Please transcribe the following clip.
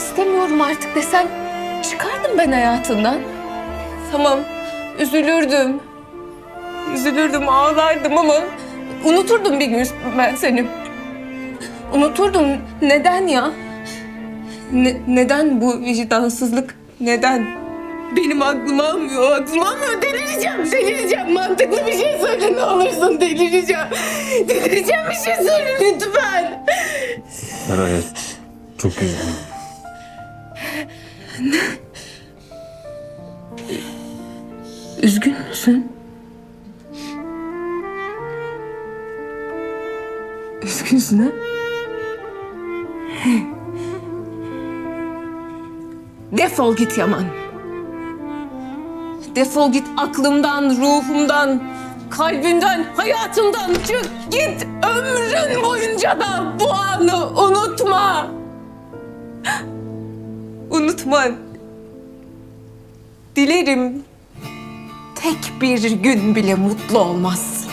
istemiyorum artık desen çıkardım ben hayatından. Tamam, üzülürdüm. Üzülürdüm, ağlardım ama unuturdum bir gün ben seni. Unuturdum. Neden ya? Ne- neden bu vicdansızlık? Neden? Benim aklım almıyor, aklım almıyor. Delireceğim, delireceğim. Mantıklı bir şey söyle ne olursun delireceğim. Delireceğim bir şey söyle lütfen. Feraye çok üzgünüm. Üzgün müsün? Üzgünsün ha? Defol git Yaman. Defol git aklımdan, ruhumdan, kalbimden, hayatımdan. Çık git ömrün boyunca da bu anı unutma. Unutma. Dilerim tek bir gün bile mutlu olmazsın.